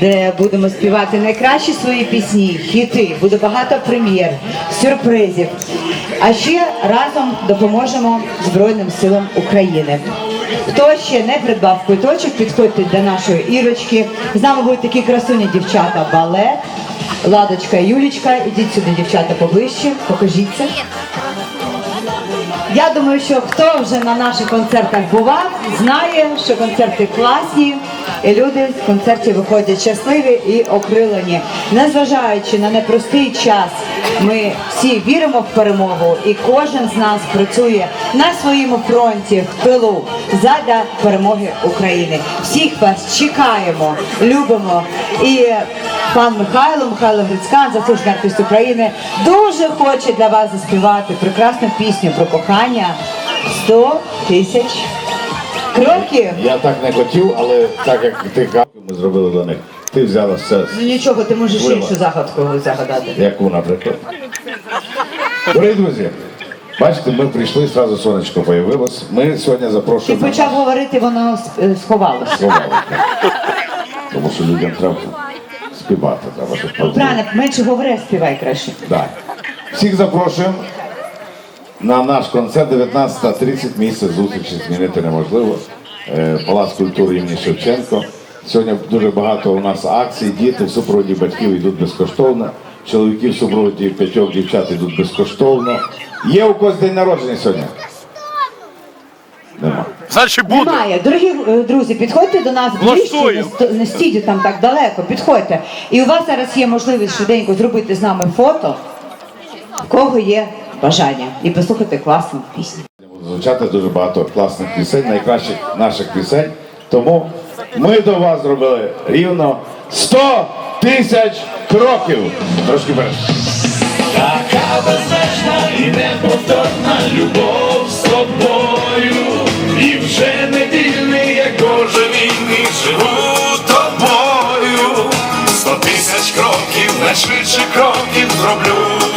де будемо співати найкращі свої пісні, хіти, буде багато прем'єр, сюрпризів. А ще разом допоможемо Збройним силам України. Хто ще не придбав квиточок, підходьте до нашої ірочки. З нами будуть такі красуні дівчата балет. Ладочка Юлічка, ідіть сюди, дівчата, поближче, покажіться. Я думаю, що хто вже на наших концертах бував, знає, що концерти класні, люди з концертів виходять щасливі і окрилені. Незважаючи на непростий час, ми всі віримо в перемогу, і кожен з нас працює на своєму фронті в тилу задля перемоги України. Всіх вас чекаємо, любимо і. Пан Михайло, Михайло Грицькан, заслужений артист України, дуже хоче для вас заспівати прекрасну пісню про кохання 100 тисяч кроків. Я так не хотів, але так як ти казав, ми зробили для них. Ти взяла все, Ну нічого, ти можеш Вибач. іншу загадку загадати. яку, наприклад. Дорогі друзі, бачите, ми прийшли, зразу сонечко появилось. Ми сьогодні Ти запрошуємо. почав говорити, воно е, сховалося. Сховали. Тому що людям треба співати, треба щоб. Правильно, менше говори, а співай краще. Да. Всіх запрошуємо на наш концерт 19.30 місце зустрічі змінити неможливо. Е, Палац культури імені Шевченко. Сьогодні дуже багато у нас акцій. Діти в супроводі батьків йдуть безкоштовно. Чоловіки в супроводі п'ятьох дівчат йдуть безкоштовно. Є у когось день народження сьогодні? Нема. Значить буде. Немає. Дорогі е, друзі, підходьте до нас ближче, Влаштуємо. сто- не стійте там так далеко, підходьте. І у вас зараз є можливість швиденько зробити з нами фото, в кого є бажання, і послухати класну пісню. Звучати дуже багато класних пісень, найкращих наших пісень. Тому ми до вас зробили рівно 100 тисяч кроків. Трошки вперед. Така безмежна і неповторна любов з тобою, і вже не вільний, як божевільний, живу тобою. Сто тисяч кроків, найшвидше кроків зроблю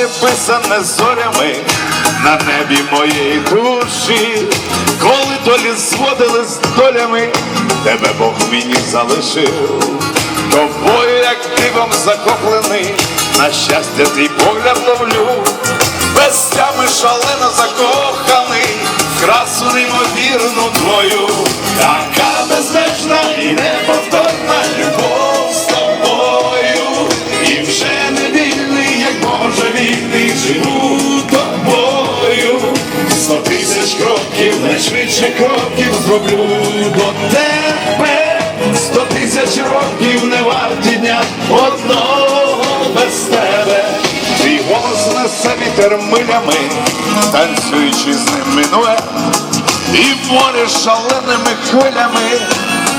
Ім'я писане зорями на небі моєї душі, коли долі зводили з долями, тебе Бог мені залишив. Тобою, як дивом захоплений, на щастя твій погляд ловлю, без тями шалено закоханий, красу неймовірну твою, така безмежна і неповторна море шаленими хвилями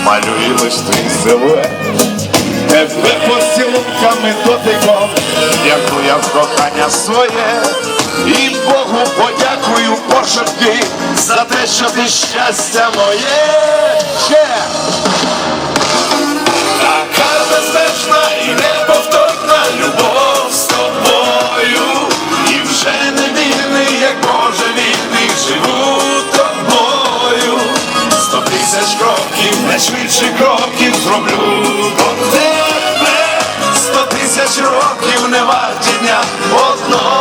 малює твій силует. Тебе поцілунками дотиком, дякую я в кохання своє, і Богу подякую пошепки за те, що ти щастя моє. Ще! Одного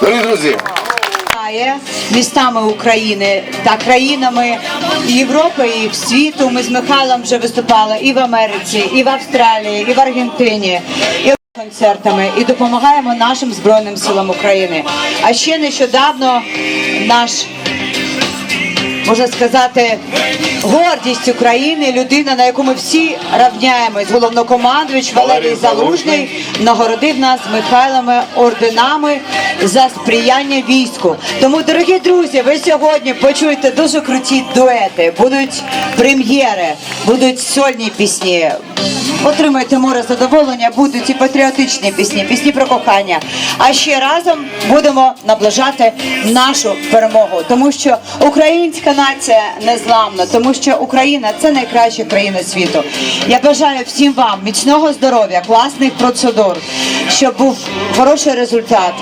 Дорогі друзі, містами України та країнами Європи і світу. Ми з Михайлом вже виступали і в Америці, і в Австралії, і в Аргентині. І концертами і допомагаємо нашим збройним силам України. А ще нещодавно наш можна сказати, гордість України, людина, на яку ми всі равняємось. Головнокомандуючий Валерій Залужний нагородив нас Михайлами орденами за сприяння війську. Тому, дорогі друзі, ви сьогодні почуєте дуже круті дуети, будуть прем'єри, будуть сольні пісні. Отримаєте море задоволення, будуть і патріотичні пісні, пісні про кохання. А ще разом будемо наближати нашу перемогу, тому що українська нація незламна, тому що Україна це найкраща країна світу. Я бажаю всім вам міцного здоров'я, класних процедур, щоб був хороший результат.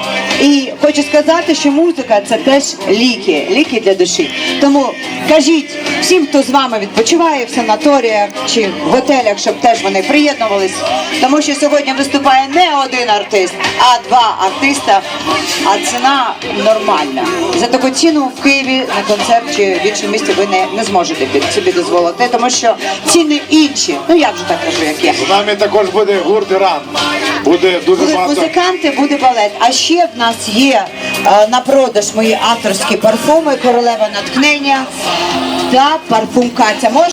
І хочу сказати, що музика це теж ліки, ліки для душі. Тому кажіть всім, хто з вами відпочиває в санаторіях чи в готелях, щоб теж вони приєднувались. Тому що сьогодні виступає не один артист, а два артиста. А ціна нормальна. За таку ціну в Києві на концерт чи в іншому місті ви не, не зможете собі дозволити, тому що ціни інші. Ну я вже так кажу, як є. З нами також буде гурт Іран. Буде дуже Будуть багато. музиканти, буде балет. А ще в нас є е, на продаж мої авторські парфуми, королева натхнення та парфум Катя. Мож...